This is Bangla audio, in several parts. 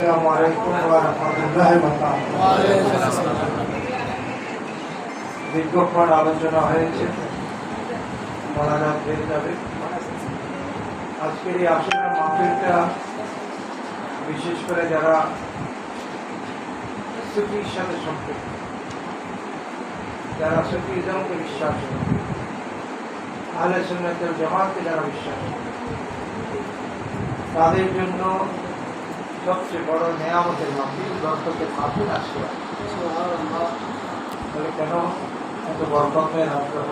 السلام عليكم ورحمة الله وبركاته দীর্ঘক্ষণ আলোচনা হয়েছে মনাজাত হয়ে যাবে আজকের এই আসনের মাহফিলটা বিশেষ করে যারা সুফির সাথে সম্পৃক্ত যারা সুফিজমকে বিশ্বাস করে আহলে সুন্নাতের জামাতকে যারা বিশ্বাস করে তাদের জন্য সবচেয়ে বড় নেয়ামতের আসবে তাহলে কেন এত আগ্রহ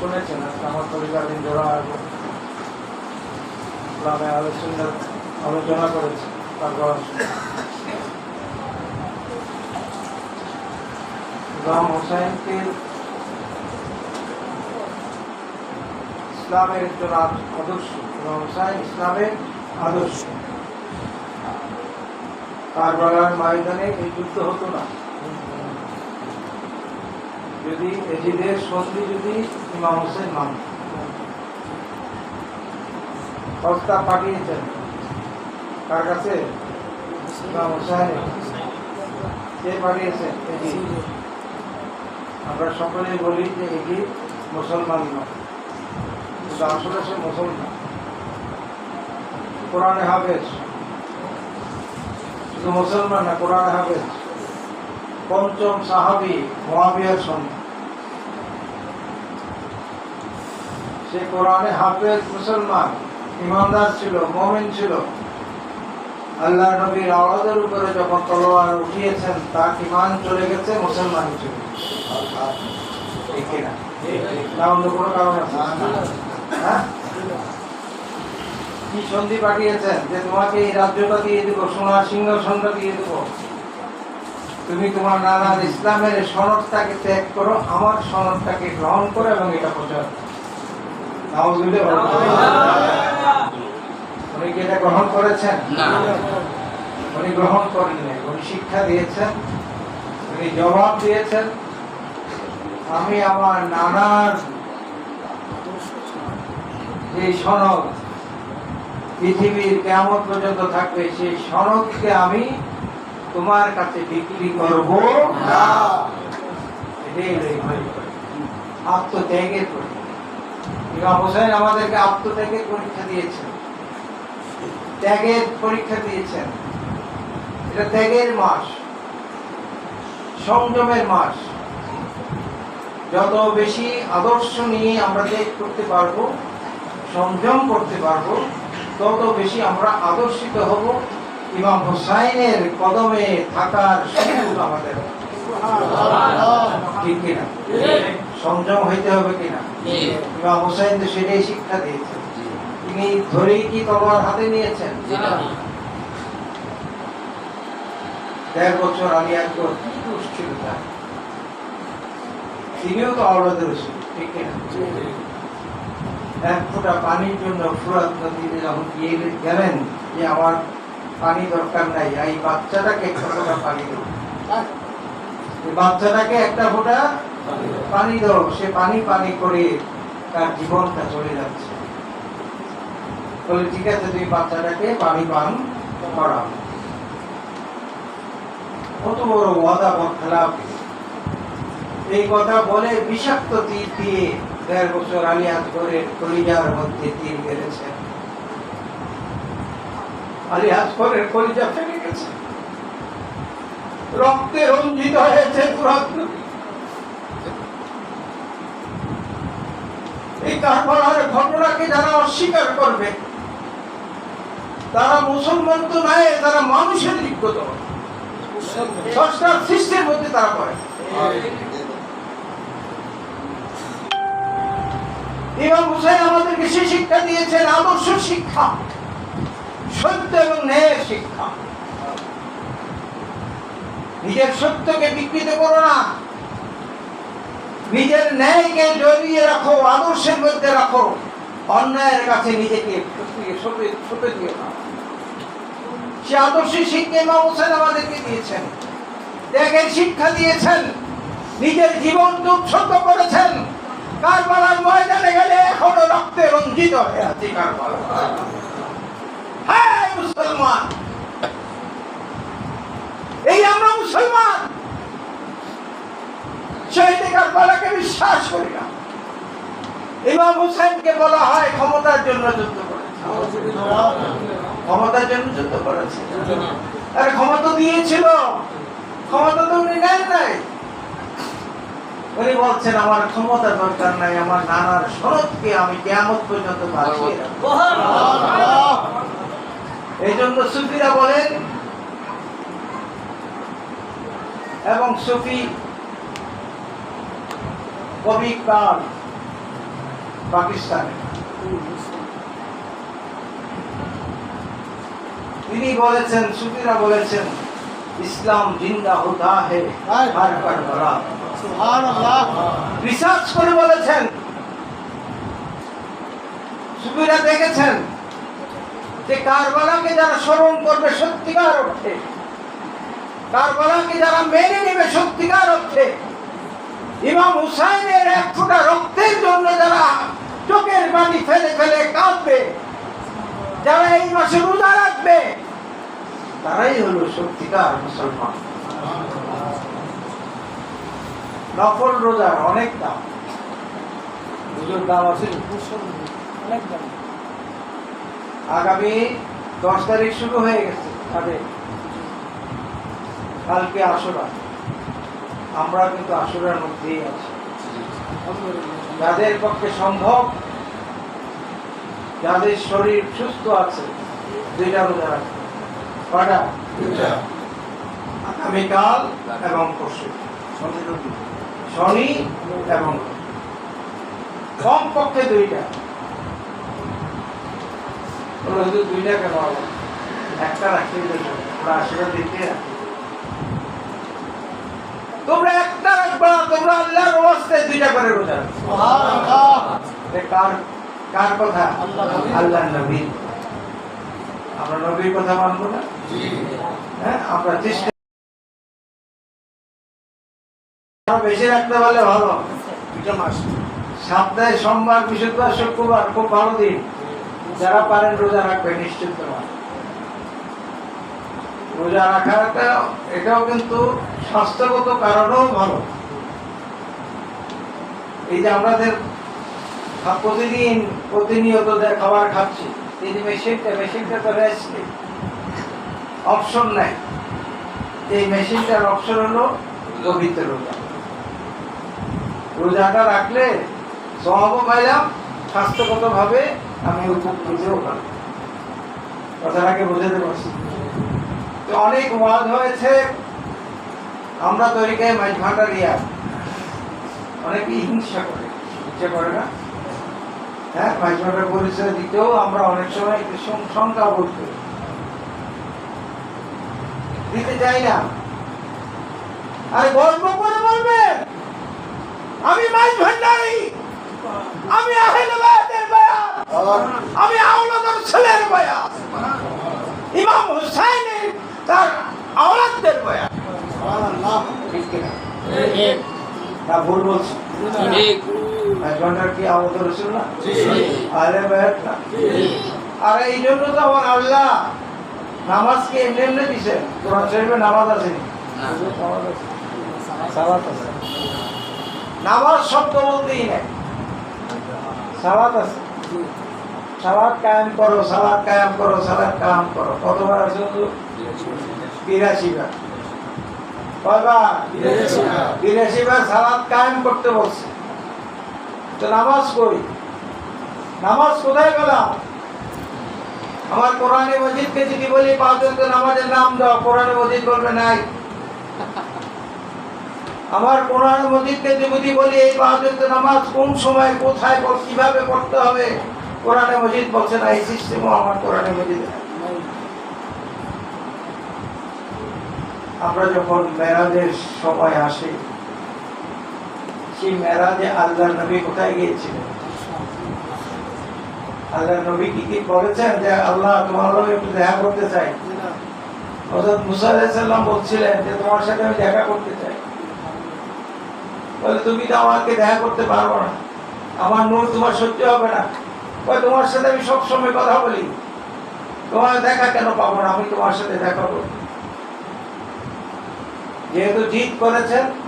শুনেছেন আমার পরিবার বৃন্দরা গ্রামে আলোচনা আলোচনা করেছে হোসাইনকে ইসলামের একজন আদ- আদর্শ। ইমাম হোসাইন ইসলামের আদর্শ। কারবালার ময়দানে এই যুদ্ধ হতো না। যদি এজিদের সন্ধি যদি ইমাম হোসেন মান প্রস্তাব পাঠিয়েছেন কার কাছে ইমাম হোসেন কে পাঠিয়েছেন? এজিদ। আমরা সকলেই বলি যে এজিদ মুসলমান নয়। আসলে সে মুসলমান। কোরআনে হাফেজ। শুধু মুসলমান না কোরআনে হাফেজ। পঞ্চম সাহাবি মহাবিয়ার সন্তান। সে কোরআনে হাফেজ মুসলমান ইমানদার ছিল মমিন ছিল। আল্লাহ নবীর আওয়াজের উপরে যখন তলোয়ার উঠিয়েছেন তার ইমান চলে গেছে মুসলমান ছিল না অন্য কোনো কারণ আছে? হ্যাঁ? কি সন্ধি পাঠিয়েছেন যে তোমাকে এই রাজ্যটা দিয়ে দেবো সোনার সিংহাসনটা দিয়ে দেবো। তুমি তোমার নানার ইসলামের এই সনদটাকে ত্যাগ করো আমার সনদটাকে গ্রহণ করো এবং এটা প্রচার উনি কি এটা গ্রহণ করেছেন? উনি গ্রহণ করেননি উনি শিক্ষা দিয়েছেন উনি জবাব দিয়েছেন। আমি আমার নানার যে সনদ পৃথিবীর কেমন পর্যন্ত থাকবে সেই সনদকে আমি তোমার কাছে বিক্রি করব। না। আত্মত্যাগের পরীক্ষা। হোসেন আমাদেরকে আত্মত্যাগের পরীক্ষা দিয়েছেন। ত্যাগের পরীক্ষা দিয়েছেন। এটা ত্যাগের মাস। সংযমের মাস। যত বেশি আদর্শ নিয়ে আমরা ত্যাগ করতে পারব সংযম করতে পারব তত বেশি আমরা আদর্শিত হব। ইমাম হোসাইনের কদমে থাকার সুযোগ আমাদের ঠিক কিনা? সংযম হইতে হবে কিনা? ইমাম হোসাইন তো সেটাই শিক্ষা দিয়েছেন। তিনি ধরেই কি তলোয়ার হাতে নিয়েছেন? দেড় বছর আগে একজন কি ছিল তিনিও তো আওলাদের ঠিক কিনা? এক ফোঁটা পানির জন্য ফুরাত নদীতে যখন গিয়ে গেলেন যে আমার পানি দরকার নাই এই বাচ্চাটাকে একটা ফোঁটা পানি দেবো বাচ্চাটাকে একটা ফোঁটা পানি দাও। সে পানি পানি করে তার জীবনটা চলে যাচ্ছে। বলে, ঠিক আছে, তুমি বাচ্চাটাকে পানি পান করাও। কত বড় ওয়াদা খেলাপ এই কথা বলে বিষাক্ত তীর দিয়ে দেড় বছর আলিয়াত করে কলিজার মধ্যে তীর মেরেছেন কলিজা ফেলে গেছে। রক্তে রঞ্জিত হয়েছে এই কারবালার ঘটনাকে যারা অস্বীকার করবে তারা মুসলমান তো নয় তারা মানুষের ষষ্ঠার সৃষ্টির মধ্যে তারা করে ইমাম হুসাইন আমাদেরকে সে শিক্ষা দিয়েছেন, আদর্শ শিক্ষা, সত্য এবং ন্যায়ের শিক্ষা। নিজের সত্যকে বিকৃত করো না। নিজের ন্যায়কে জড়িয়ে রাখো, আদর্শের মধ্যে রাখো। অন্যায়ের কাছে নিজেকে সঁপে দিও না। সে আদর্শের শিক্ষা ইমাম হোসেন আমাদেরকে দিয়েছেন। ত্যাগের শিক্ষা দিয়েছেন। নিজের জীবন উৎসর্গ করেছেন। কারবালার ময়দানে গেলে এখনও রক্তে রঞ্জিত হয়ে আছে কারবালা। মুসলমান! এই আমরা মুসলমান! শহীদে কারবালাকে বিশ্বাস করি না। ইমাম বলা হয় ক্ষমতার জন্য যুদ্ধ করেছে। ক্ষমতার জন্য যুদ্ধ করেছে। আরে ক্ষমতা দিয়েছিল। ক্ষমতা তো উনি নেন নাই। উনি বলছেন আমার ক্ষমতা দরকার নাই আমার নানার শরৎকে আমি কেমন পর্যন্ত বাঁচিয়ে এই জন্য সুফিরা বলেন এবং সুফি কবি কাল পাকিস্তানে তিনি বলেছেন সুফিরা বলেছেন ইসলাম জিন্দা হোতা হে হর কারবালা রিসার্চ করে বলেছেন। সুফিরা দেখেছেন যে কারবালাকে যারা স্মরণ করবে সত্যিকার অর্থে কারবালাকে যারা মেনে নেবে সত্যিকার অর্থে ইমাম হুসাইনের এক ফোঁটা রক্তের জন্য যারা চোখের পানি ফেলে ফেলে কাঁদবে যারা এই মাসে রোজা রাখবে তারাই হলো সত্যিকার মুসলমান। নফল রোজার অনেক দাম। রোজার দাম আছে অনেক দাম। আগামী দশ তারিখ শুরু হয়ে গেছে তাদের। কালকে আসরা। আমরা কিন্তু আসরার মধ্যেই আছি। যাদের পক্ষে সম্ভব, যাদের শরীর সুস্থ আছে, দুইটা রোজা রাখবে কটা আগামীকাল এবং পরশু। শনি এবং কম পক্ষে দুইটা দুইটা কেন হবে? একটা রাখতে দেবো আমরা আশীর্বাদ দিতে তোমরা একটা রাখবা তোমরা আল্লাহর ওয়াস্তে দুইটা করে রোজা রাখো। কার কার কথা? আল্লাহ নবী। আমরা নবীর কথা মানবো না? হ্যাঁ আমরা চেষ্টা বেশি রাখতে পারলে ভালো সপ্তাহে সোমবার বৃহস্পতিবার শুক্রবার খুব ভালো দিন। যারা পারেন রোজা রাখবে নিশ্চিত তোমার। রোজা রাখাটা এটাও কিন্তু স্বাস্থ্যগত কারণেও ভালো। এই যে আমাদের প্রতিদিন প্রতিনিয়ত খাবার খাচ্ছি যে মেশিনটা মেশিনটা তো রেস্ট অপশন নাই। এই মেশিনটার অপশন হলো পবিত্র রোজা। রোজাটা রাখলে সমাবও পাইলাম, স্বাস্থ্যগতভাবে আমি উপকৃতও পারলাম কথাটাকে বোঝাতে পারছি। তো অনেক ওয়াজ হয়েছে। আমরা তৈরিকে মাছ ভাটা দিয়া অনেকে হিংসা করে। ইচ্ছে করে না? হ্যাঁ ভাটার পরিচয় দিতেও আমরা অনেক সময় একটু সং- শঙ্কা বোধ করি। দিতে চাই না। আর গর্ব করে বলবেন? আমি মাছ ভান্ডারি। আমি আহলে বায়াতের বায়াত। আমি আওলাদের ছেলের বায়াত। ইমাম হুসাইনের তার আওলাদদের বয়ান ঠিক কিনা? না ভুল বলছি। এক ঘণ্টার কি আওলাদ রসুল না? আরে বয়াত না। আর এই জন্য তো আমার আল্লাহ নামাজকে এমনি এমনি দিছে কোরআন শরীফে নামাজ? সালাত আছে। নামাজ শব্দ বলতেই নাই। সালাত আছে। সালাদ কায়েম করো সালাদ কায়েম করো সালাদ কায়েম করো। কতবার আছে হুজুর? বিরাশি বার। কয়বার? বিরাশি বার। সালাদ কায়েম করতে বলছে। তো নামাজ করি নামাজ কোথায় পেলাম? আমার কোরআনে মজিদকে যদি বলি, পাঁচজন নামাজের নাম দাও, কোরআনে মজিদ বলবে নাই। আমার কোরআন মজিদকে যদি বলি, এই পাঁচজন নামাজ কোন সময়, কোথায় পড়- কীভাবে পড়তে হবে, কোরআনে মজিদ বলছে না, এই সিস্টেমও আমার কোরআনে মজিদ আমরা যখন মেরাজের সময় আসি সেই মেরাজে আল্লাহ নবী কোথায় গিয়েছিলেন? আল্লাহ নবী কি কি যে আল্লাহ তোমার একটু দেখা করতে চাই? হযরত মুসা বলছিলেন যে তোমার সাথে আমি দেখা করতে চাই। বলে, তুমি তো আমাকে দেখা করতে পারব না। আমার নূর তোমার সহ্য হবে না। বলে, তোমার সাথে আমি সবসময় কথা বলি। তোমার দেখা কেন পাবো না? আমি তোমার সাথে দেখা করব। যেহেতু জিদ করেছেন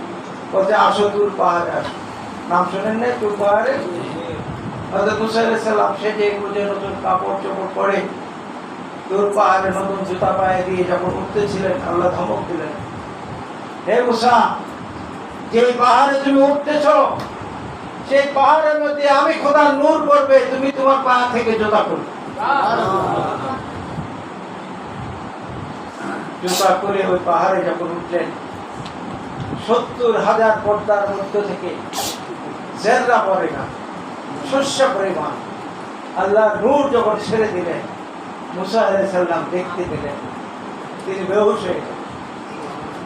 বলছে আসো দূর পাহাড়ে আসো। নাম শোনেন না দূর পাহাড়ে? নতুন কাপড় চোপড় পরে পাহাড়ে নতুন জুতা পায়ে দিয়ে যখন উঠতেছিলেন আল্লাহ ধমক দিলেন হে মুসা যে পাহাড়ে তুমি উঠতেছ সেই পাহাড়ের মধ্যে আমি খোদার নূর করবে তুমি তোমার পা থেকে জুতা করবে জুতা করে ওই পাহাড়ে যখন উঠলেন সত্তর হাজার পর্দার মধ্য থেকে জেররা পরে না শস্য পরিমাণ আল্লাহ নূর যখন ছেড়ে দিলেন মুসা দেখতে পেলেন তিনি বেহুশ হয়ে গেলেন।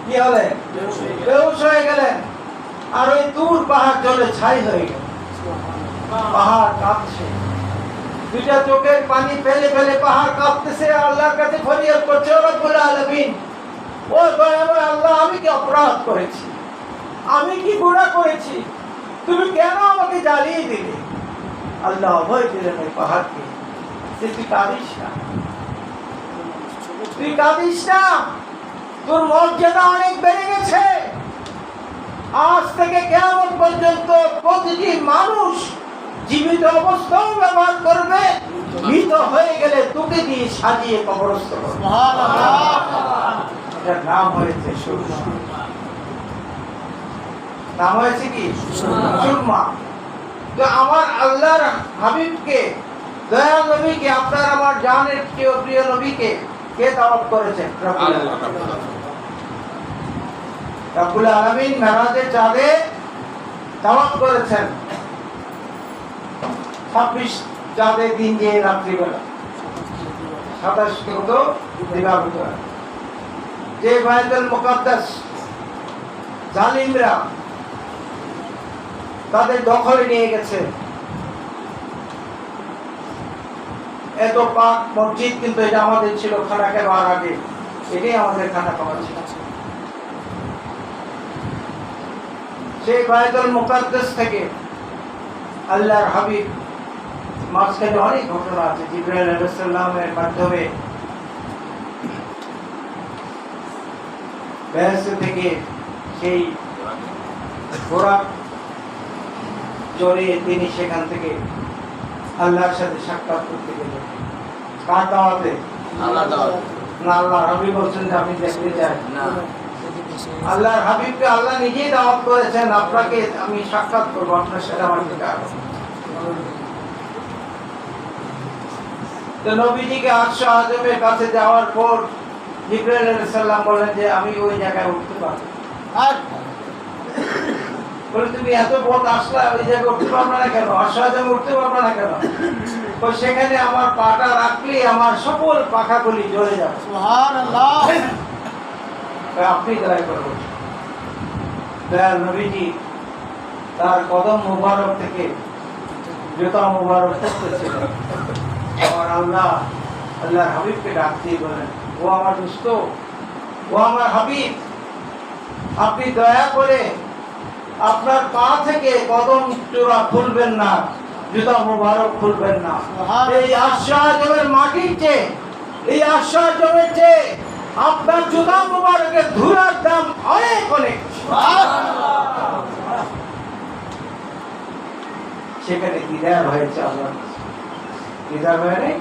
কি হলেন? বেহুশ হয়ে গেলেন। আর ওই দূর পাহাড় জলে ছাই হয়ে গেল পাহাড় কাঁপছে। দুইটা চোখের পানি ফেলে ফেলে পাহাড় কাঁপতেছে আল্লাহর কাছে ফরিয়াদ করছে ও রব্বুল আলামিন ও দয়াময় আল্লাহ আমি কি অপরাধ করেছি? আমি কি গুনাহ করেছি? তুমি কেন আমাকে জ্বালিয়ে দিলে? আল্লাহ অভয় দিলেন ওই পাহাড়কে। যে তুই কাঁদিস না। তুই কাঁদিস না। তোর মর্যাদা অনেক বেড়ে গেছে। আজ থেকে কেমন পর্যন্ত প্রতিটি মানুষ জীবিত অবস্থাও ব্যবহার করবে। মৃত হয়ে গেলে তোকে দিয়ে সাজিয়ে কবরস্থ করবে। নাম হয়েছে সুরমা নাম হয়েছে কি? সুরমা। তো আমার আল্লাহর হাবিবকে দয়াল নবীকে আপনার আমার জানের প্রিয় প্রিয় নবীকে কে দাওয়াত করেছেন? আলামিন। আলামিন। মেরাজের চাঁদে দাওয়াত করেছেন। ছাব্বিশ চাঁদের দিন যে রাত্রিবেলা। সাতাশ দিবাগত যে মুকাদ্দাস জালিমরা তাদের দখলে নিয়ে গেছে। এত পাক মসজিদ কিন্তু এটা আমাদের ছিল খানা খাবার আগে? এটাই আমাদের খানা খাওয়া ছিল। সেই বায়তুল মুকাদ্দাস থেকে আল্লাহর হাবিব মাঝখানে অনেক ঘটনা আছে, জিব্রাইল আলাইহিস সালামের মাধ্যমে। বেহেশত থেকে সেই ঘোড়া চড়ে তিনি সেখান থেকে আল্লাহর সাথে সাক্ষাৎ করতে গেলেন। কার দাওয়াতে। না আল্লাহ হাবিব বলছেন যে আমি দেখতে চাই না। আল্লাহর হাবিবকে আল্লাহ নিজেই দাওয়াত করেছেন আপনাকে আমি সাক্ষাৎ করব আপনার সাথে আমার দেখা। তো নবীজিকে আটশো আজমের কাছে যাওয়ার পর জিব্রাইল আলাইহিস বলেন যে আমি ওই জায়গায় উঠতে পারব আর বলে তুমি এত পথ আসলা ওই জায়গায় উঠতে পারবে না কেন? আজমে উঠতে পারবে না কেন? তো সেখানে আমার পাটা রাখলে আমার সকল পাখাগুলি জ্বলে যাবে। আপনি দয়া করবেন দয়াল নবীজি তার কদম মুবারক থেকে জুতা মুবারক করতেছিলেন আমার আল্লাহ আল্লাহর হাবিবকে ডাক দিয়ে বলেন ও আমার দুস্থ ও আমার হাবিব আপনি দয়া করে আপনার পা থেকে কদম চূড়া খুলবেন না জুতা মুবারক খুলবেন না। এই আশ্বাসের মাটির চেয়ে এই আশ্বাসের চেয়ে আপনার জুতা মুবারকের ধুলার দাম অনেক অনেক। সেখানে দিদার হয়েছে আল্লাহ। দিদার হয় নাই?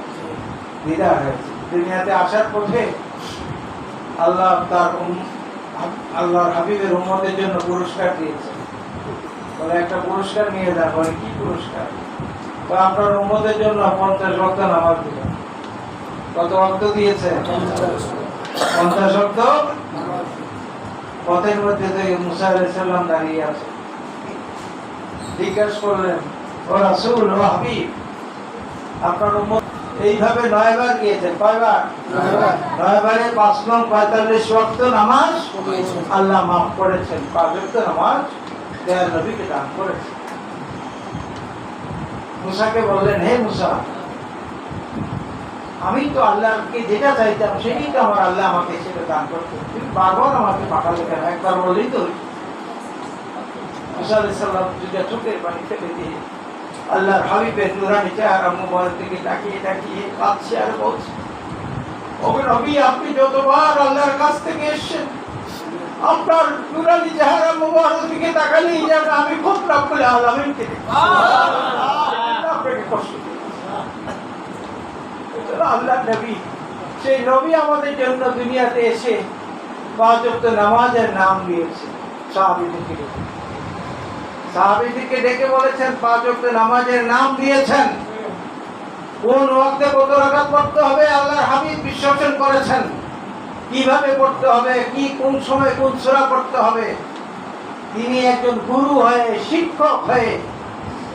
দিদার হয়েছে। দুনিয়াতে আসার পথে আল্লাহ তার আল্লাহর হাবিবের উম্মতের জন্য পুরস্কার দিয়েছে। বলে একটা পুরস্কার নিয়ে বলে কি পুরস্কার? তো আপনার উম্মতের জন্য পঞ্চাশ ভক্ত নামাজ দিলেন কত ভক্ত দিয়েছে? পঞ্চাশ ভক্ত পথের মধ্যে তো মুসা আলাইসাল্লাম দাঁড়িয়ে আছে। জিজ্ঞাসা করলেন ও রাসূল ও হাবিব আপনার উম্মত এইভাবে নয়বার গিয়েছেন কয়বার নয়বারে পাঁচ নং পঁয়তাল্লিশ ওয়াক্ত নামাজ আল্লাহ মাফ করেছেন পাঁচ ওয়াক্ত নামাজ দেয়ার নবীকে দান করেছেন মুসাকে বললেন, হে মুসা, আমি তো আল্লাহকে যেটা চাইতাম সেটাই তো আমার আল্লাহ আমাকে সেটা দান করতে তুমি বারবার আমাকে পাঠালে কেন? একবার বললেই তো মুসা আলাইহিস সালাম দুটা চোখের পানি ফেলে দিয়ে আল্লাহর হাবিবের নুরানি চেহারা মোবাইল থেকে তাকিয়ে তাকিয়ে কাঁদছে আর বলছে ওকে নবী, আপনি যতবার আল্লাহর কাছ থেকে এসেছেন আপনার নুরানি চেহারা মুবারক দিকে তাকালেই যেন আমি খুব দিই। এটা হলো আল্লাহর নবী। সেই নবী আমাদের জন্য দুনিয়াতে এসে পাঁচ ওয়াক্ত নামাজের নাম দিয়েছে সাহাবীদেরকে ডেকে। সাহাবীদেরকে ডেকে বলেছেন পাঁচ ওয়াক্ত নামাজের নাম দিয়েছেন। কোন ওয়াক্তে কত রাকাত পড়তে হবে? আল্লাহর হাবিব বিশ্বাসন করেছেন। কীভাবে পড়তে হবে? কি কোন সময় কোন সূরা পড়তে হবে? তিনি একজন গুরু হয়ে, শিক্ষক হয়ে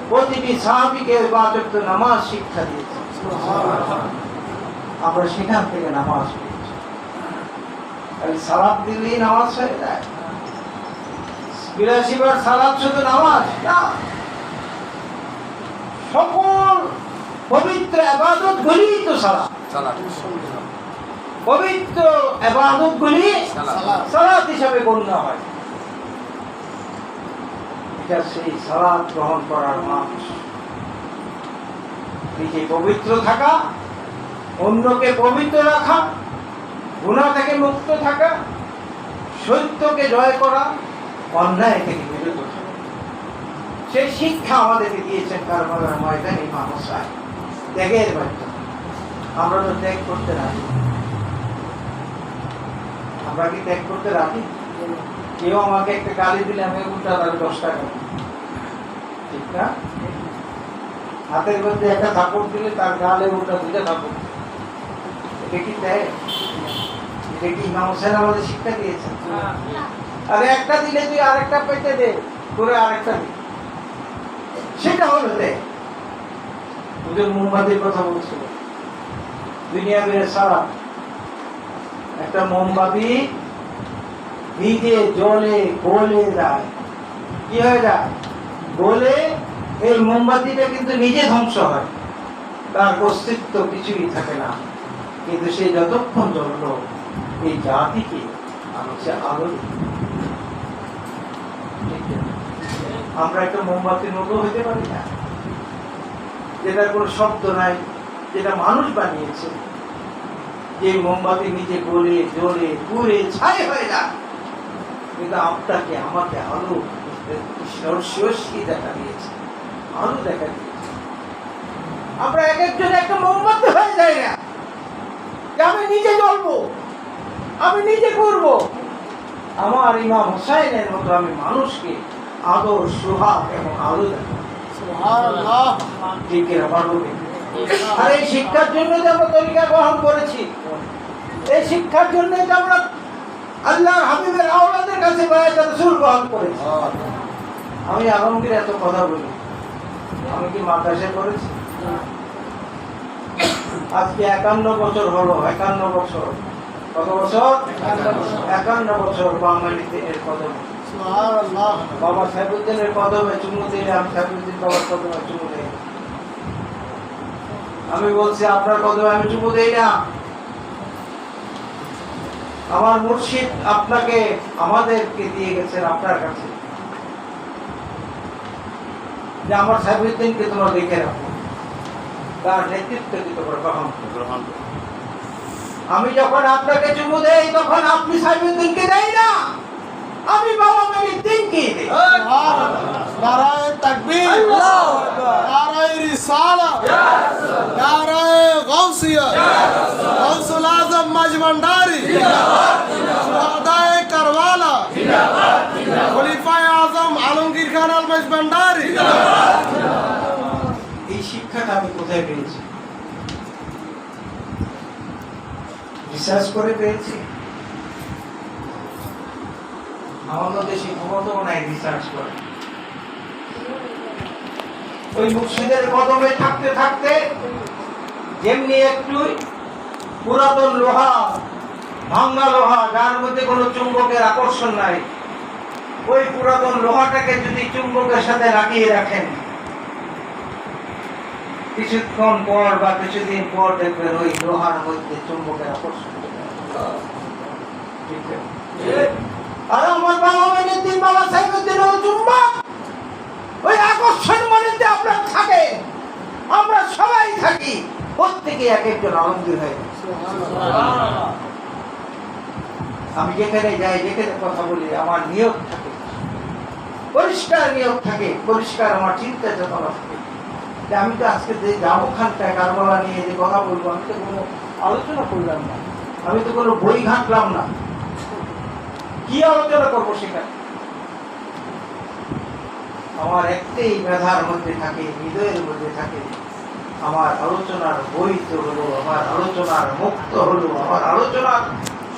প্রতিটি সাহাবীকে ওয়াক্ত নামাজ শিক্ষা দিয়েছেন। আমরা সেখান থেকে নামাজ খালি সালাদ দিলেই নামাজ হয়ে যায়। বিরাশি বার সালাদ শুধু নামাজ না, সকল পবিত্র আবাদত গুলি তো সালাদ পবিত্র আবাদত গুলি সালাদ হিসাবে গণ্য হয়। এটা সেই সালাদ গ্রহণ করার মানুষ। নিজে পবিত্র থাকা অন্যকে পবিত্র রাখা গুণা থেকে মুক্ত থাকা সত্যকে জয় করা অন্যায় থেকে বিরত থাকা। সেই শিক্ষা আমাদেরকে দিয়েছেন কারবালার ময়দানে মানুষ ত্যাগের মাধ্যমে আমরা তো ত্যাগ করতে রাজি। আমরা কি ত্যাগ করতে রাজি? কেউ আমাকে একটা গালি দিলে আমি উল্টা তার দশ টাকা ঠিক না? হাতের মধ্যে একটা থাপড় দিলে তার গালে উল্টা দুটা থাপড় এটা কি দেয় এটা কি ইমাম হোসেন আমাদের শিক্ষা দিয়েছেন? আর একটা দিলে তুই আরেকটা পেতে দে করে আরেকটা সেটা হলো দে ওদের মোমবাতির কথা বলছিল। দুনিয়া বেড়ে সারা একটা মোমবাতি ভিজে জলে গলে যায়। কি হয়ে যায়? গলে এই মোমবাতিটা কিন্তু নিজে ধ্বংস হয়। তার অস্তিত্ব কিছুই থাকে না। কিন্তু সে যতক্ষণ জ্বলল এই জাতিকে সে আলো? আমরা একটা মোমবাতির মতো হতে পারি না। যেটার কোনো শব্দ নাই, যেটা মানুষ বানিয়েছে। যে মোমবাতি নিচে গলে জ্বলে পুড়ে ছাই হয়ে যায়। কিন্তু আপনাকে আমাকে আলো সরস্বী দেখা দিয়েছে। আলো দেখা দিয়েছে। আমরা এক একজন একটা মোমবাতি হয়ে যাই না। যে আমি নিজে জ্বলবো আমি নিজে করব। আমার ইমাম হোসাইনের মতো আমি মানুষকে আদর সুহাগ এবং আলো ঠিক কি? আর এই শিক্ষার জন্য যে আমরা তরিকা গ্রহণ করেছি এই শিক্ষার জন্য আমরা আল্লাহ হাবিবের আওলাদের কাছে বায়াত রাসূল গ্রহণ করেছি। আমি আলমগীর এত কথা বলি। আমি কি মাদ্রাসা করেছি আজকে একান্ন বছর হলো একান্ন বছর। কত বছর? একান্ন বছর বাঙালিতে এর কদম। বাবা সাইবুদ্দিনের কদমে চুমু দিলে আমি সাইবুদ্দিন বাবার কদমে চুমু দিই আমি বলছি আপনার কদমে আমি চুমু দেই না। আমার মুর্শিদ আপনাকে আমাদেরকে দিয়ে গেছেন আপনার কাছে। যে আমার সাহেবকে তোমার দেখে রাখো। তার নেতৃত্ব কি তোমরা গ্রহণ গ্রহণ আমি যখন আপনাকে চুমু দেই তখন আপনি সাইবুদ্দিনকে দেই না। আমি বাবা মেরি তিনকে নারায় তাকবীর। নারায় রিসালা। নারায় গৌসিয়া গৌসুল আজম মাজমন্ডারি সুহাদায় করওয়ালা। খলিফায় আজম আলমগীর খান আল মাজমন্ডারি এই শিক্ষাটা আমি কোথায় পেয়েছি? রিসার্চ করে পেয়েছি? ওই কদমে থাকতে থাকতে যেমনি পুরাতন লোহা, ভাঙ্গা লোহা, যার মধ্যে চুম্বকের আকর্ষণ নাই, ওই পুরাতন লোহাটাকে যদি চুম্বকের সাথে লাগিয়ে রাখেন, কিছুক্ষণ পর বা কিছুদিন পর দেখবেন ওই লোহার মধ্যে চুম্বকের আকর্ষণ ঠিক? আমার হয়ে আমি যেখানে যাই, যেখানে কথা বলি, আমার নিয়োগ থাকে। পরিষ্কার নিয়োগ থাকে। পরিষ্কার আমার চিন্তা চেতনা থাকে। আমি তো আজকে যে যাব খানটায় কারবালা নিয়ে যে কথা বলব, আমি তো কোনো আলোচনা করলাম না। আমি তো কোনো বই ঘাঁটলাম না। কি আলোচনা করব সেখানে আমার একটাই মেধার মধ্যে থাকে হৃদয়ের মধ্যে থাকে। আমার আলোচনার বৈধ হলো আমার আলোচনার মুক্ত হলো আমার আলোচনার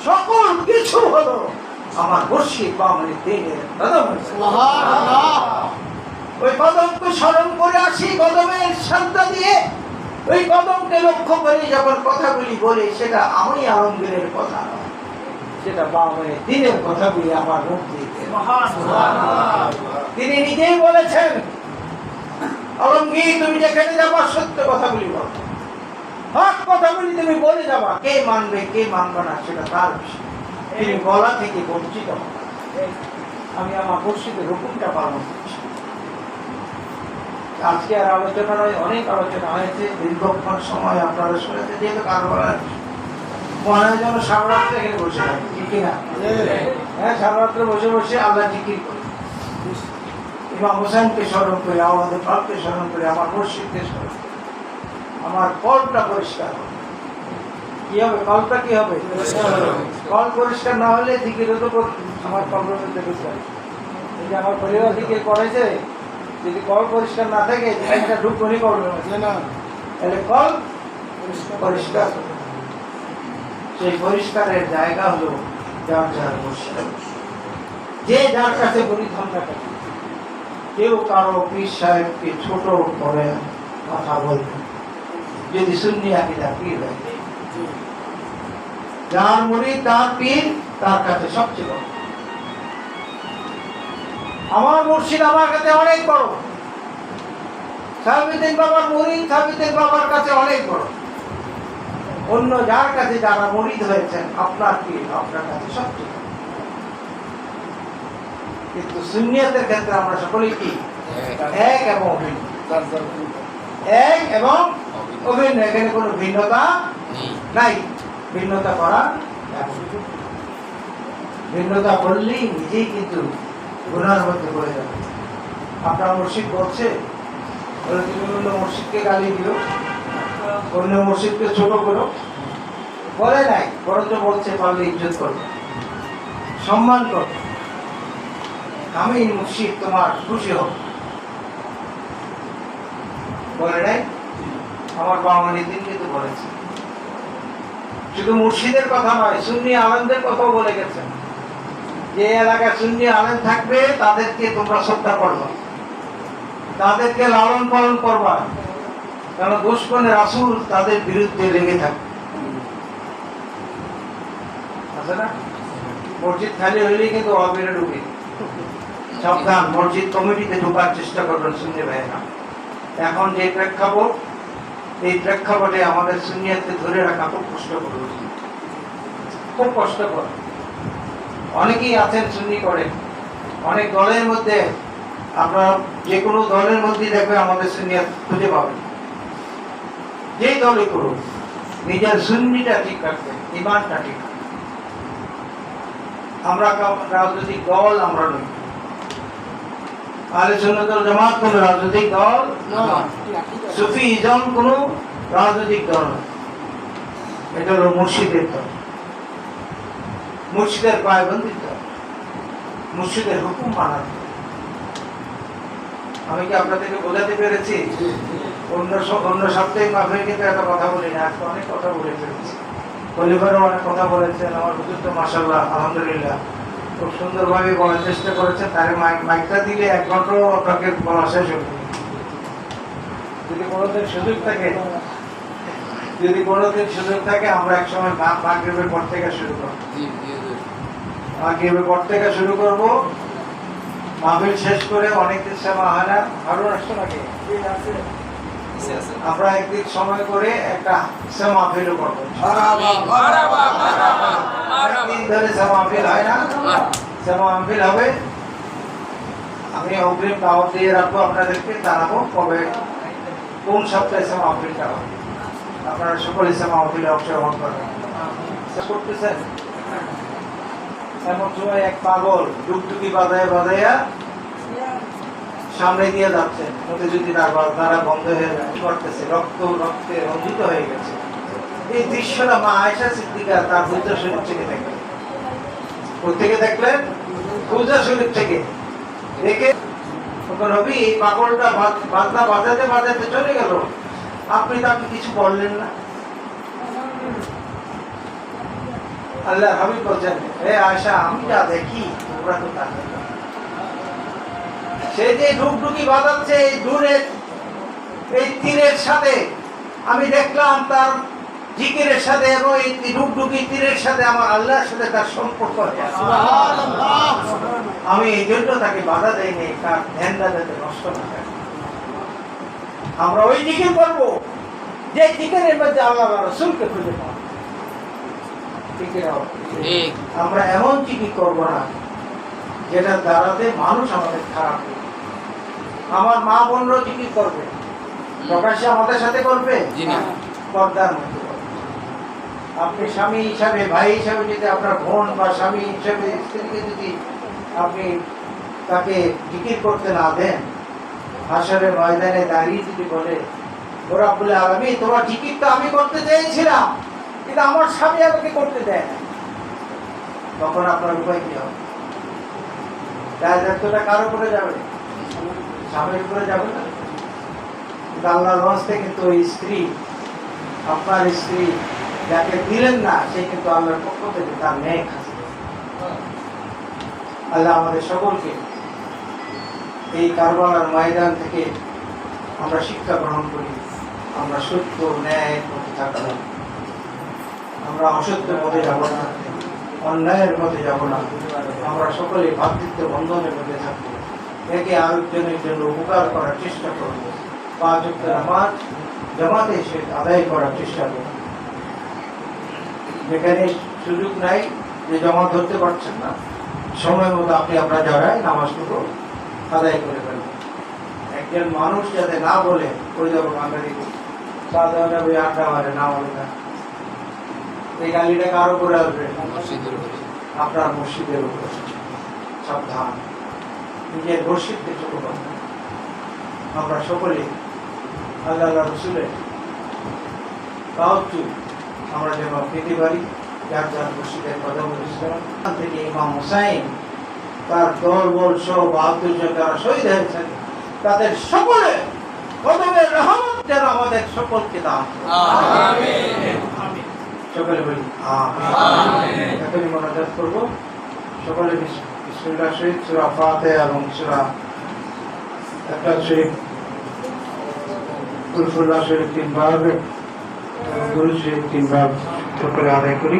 সকল কিছু হলো আমার মুর্শিদ বামনি দিনের কদম। ওই কদমকে স্মরণ করে আসি কদমের শান্তা দিয়ে। ওই কদমকে লক্ষ্য করে যখন কথাগুলি বলে সেটা আমি আলমগীরের কথা। নয় সেটা বামনের দিনের কথাগুলি আমার মুখ দিয়ে তিনি নিজেই বলেছেন আলমগীর তুমি যেখানে যাবা সত্য কথাগুলি বলো হক কথাগুলি তুমি বলে যাবা কে মানবে কে মানবে না সেটা তার বিষয়। তিনি বলা থেকে বঞ্চিত আমি আমার মুর্শিদের হুকুমটা পালন করছি। আজকে আর আলোচনা নয় অনেক আলোচনা হয়েছে। দীর্ঘক্ষণ সময় আপনারা শুনেছেন যেহেতু কারবার মনে হয় যেন সারা এখানে বসে থাকে, ঠিক কিনা হ্যাঁ সারা রাত্রে বসে বসে আল্লাহ জিকির করি? ইমাম হোসেনকে স্মরণ করি, আমাদের পাপকে স্মরণ করি, আমার মসজিদকে স্মরণ করি, আমার কলটা পরিষ্কার হবে। কি হবে? কলটা কি হবে? কল পরিষ্কার না হলে দিকের তো আমার কলের মধ্যে ঢুকতে হবে। এই যে আমার পরিবার দিকে করেছে যদি কল পরিষ্কার না থাকে একটা ঢুকবনি করবে না তাহলে কল পরিষ্কার সেই পরিষ্কারের জায়গা হলো যার যার মসজিদ যে যার কাছে পরিধান না করে। কেউ কারও পীর সাহেবকে ছোট করে কথা বলবে। যদি সুন্নি আকিদা পীর যার মুড়ি, তার পীর, তার কাছে সবচেয়ে বড়। আমার মুর্শিদ আমার কাছে অনেক বড়। সাবিতেন বাবার মুড়ি সাবিতেন বাবার কাছে অনেক বড়। অন্য যার কাছে যারা মরিদ হয়েছেন আপনার পীর আপনার কাছে সবচেয়ে কিন্তু সুন্নিয়তের ক্ষেত্রে আমরা সকলেই কি? এক এবং। এক এবং অভিন্ন। এখানে কোনো ভিন্নতা নাই। ভিন্নতা করা ভিন্নতা করলেই নিজেই কিন্তু গুনার মধ্যে পড়ে যাবে। আপনার মসজিদ বলছে অন্য মসজিদকে গালি দিও। অন্য মসজিদকে ছোট করো। নাই, বরঞ্চ বলছে, পারলে ইজ্জত সম্মান আমি মসজিদ তোমার খুশি বলে নাই, আমার দিন কিন্তু বলেছে। শুধু মুর্শিদের কথা নয়, সুন্নি আলেমদের কথাও বলে গেছেন যে এলাকায় সুন্নি আলেম থাকবে, তাদেরকে তোমরা শ্রদ্ধা করবে। তাদেরকে লালন পালন করবা। কারণ তাদের বিরুদ্ধে না? মসজিদ খালি হইলেই কিন্তু ঢুকে। সাবধান, মসজিদ কমিটিতে ঢোকার চেষ্টা করবেন সুন্নি ভাইয়েরা। এখন যে প্রেক্ষাপট, এই প্রেক্ষাপটে আমাদের সুনিয়াতকে ধরে রাখা খুব কষ্টকর। খুব কষ্টকর। অনেকেই আছেন সুন্নি করে। অনেক দলের মধ্যে আপনারা যে কোনো দলের মধ্যে দেখবে আমাদের সুনিয়াত খুঁজে পাবেন। যেই দলই করুন নিজের সুন্নিটা ঠিক রাখবেন ইমানটা ঠিক আমরা রাজনৈতিক দল আমরা নই। আলে সুন্নতুল জামাত কোন রাজনৈতিক দল সুফি ইজম কোন রাজনৈতিক দল এটা হলো মুর্শিদের দল। মুর্শিদের পায়বন্দির দল। মুর্শিদের হুকুম মানার আমি কি আপনাদেরকে বোঝাতে পেরেছি? অন্য অন্য সপ্তাহে মাফের কিন্তু একটা কথা বলি না আজকে অনেক কথা বলে ফেলেছি। খলিফারও অনেক কথা বলেছেন আমার হুজুর তো মাসাল্লাহ আলহামদুলিল্লাহ। খুব সুন্দরভাবে বলার চেষ্টা করেছেন তারে মাইকটা দিলে এক ঘন্টাও আপনাকে বলা শেষ হবে। যদি কোনোদিন সুযোগ থাকে যদি কোনোদিন সুযোগ থাকে আমরা এক সময় মাগরীবের পর থেকে শুরু করব। মাগরীবের পর থেকে শুরু করব। মাহফিল শেষ করে অনেক দিন হয় না। আরও আসতো নাকি? আমরা একদিন সময় করে একটা মাহফিলও করব। ধরে সেবা হয় না। সেবা হবে। আমি অগ্রিম দাওয়াত দিয়ে রাখব আপনাদেরকে জানাব কবে কোন সপ্তাহে সেবা মাহফিলটা হবে। আপনারা সকলে সেমা হলে অংশগ্রহণ করবেন। করতেছেন। এমন সময় এক পাগল ডুবডুবি বাজায় বাজাইয়া সামনে দিয়ে যাচ্ছে। যদি তার বন্ধ হয়ে যায় রক্ত, রক্তে রঞ্জিত হয়ে গেছে। এই দৃশ্যটা মা আয়সা সিদ্দিকা তার পূজা শরীর থেকে দেখলেন। থেকে দেখলেন? পূজা শরীর থেকে। দেখে হবি এই পাগলটা বাজনা বাজাতে বাজাতে চলে গেল। আপনি তাকে কিছু বললেন না। আল্লাহ হাবিব বলছেন, হে আয়সা আমি যা দেখি, তোমরা তো তা। সে যে ডুকডুকি বাজাচ্ছে এই দূরে এই তীরের সাথে আমি দেখলাম তার জিকিরের সাথে এবং এই ডুকডুকি তীরের সাথে আমার আল্লাহর সাথে তার সম্পর্ক আমি এই জন্য তাকে বাধা দেয়নি তার ধ্যানটা যাতে নষ্ট না হয়। আমরা ওই দিকে করব যে দিকের মধ্যে আল্লাহ রসুলকে খুঁজে পাবো। ঠিক। আমরা এমন চিকি করব না যেটা দ্বারাতে মানুষ আমাদের খারাপ। আমার মা বোনরাও চিকি করবে? প্রকাশ্যে আমাদের সাথে করবে। পর্দার মধ্যে আপনি স্বামী হিসাবে ভাই হিসাবে যদি আপনার বোন বা স্বামী হিসাবে স্ত্রীকে যদি আপনি তাকে জিকির করতে না দেন হাসরের ময়দানে দাঁড়িয়ে যদি বলে ওরা বলে আমি তোমার জিকির তো আমি করতে চেয়েছিলাম কিন্তু আমার স্বামী আমাকে করতে দেয় না তখন আপনার উপায় কি হবে? দায় দায়িত্বটা কারও করে যাবে? করে যাবে না? ওই স্ত্রী, আপনার স্ত্রী যাকে দিলেন না কিন্তু পক্ষ থেকে তার ন্যায় আল্লাহ আমাদের সকলকে এই ময়দান থেকে আমরা শিক্ষা গ্রহণ করি। আমরা সত্য ন্যায় পথে থাকব আমরা অসত্যের মধ্যে যাব না, অন্যায়ের মধ্যে যাব না। আমরা সকলে ভাতৃত্ব বন্ধনের মধ্যে থাকব। একে আরেকজনের জন্য উপকার করার চেষ্টা করব। পাঁচ নামাজ জামাতে সে আদায় করার চেষ্টা করব। যেখানে সুযোগ নাই যে জমা ধরতে পারছেন না সময় মতো আপনি আপনার জায়গায় নামাজটুকু আদায় করে ফেলবেন একজন মানুষ যাতে না বলে ওই যাব বাঙালি সাধারণ যাবে আড্ডা মারে না বলে না। এই গালিটা কার উপরে আসবে। আপনার মসজিদের উপর। সাবধান। নিজের ছোট করবেন আমরা সকলে আল্লাহ আল্লাহ রসুলের তাওয়াজ্জুদ আমরা যেন পেতে পারি। যার যার মসজিদের কথা বলেছিলাম। থেকে ইমাম হুসাইন তার দল বল সহ বাহাত্তর জন যারা শহীদ হয়েছেন তাদের সকলে কদমের রহমত যেন আমাদের সকলকে দান সকলে বলি এখনই মনোজাত করব। সকলে বিসমিল্লাহ শরীফ সুরা ফাতে এবং সুরা একটা শরীফ কুলফুল্লাহ শরীফ তিনবার গুরু শরীফ তিনবার করে আদায় করি।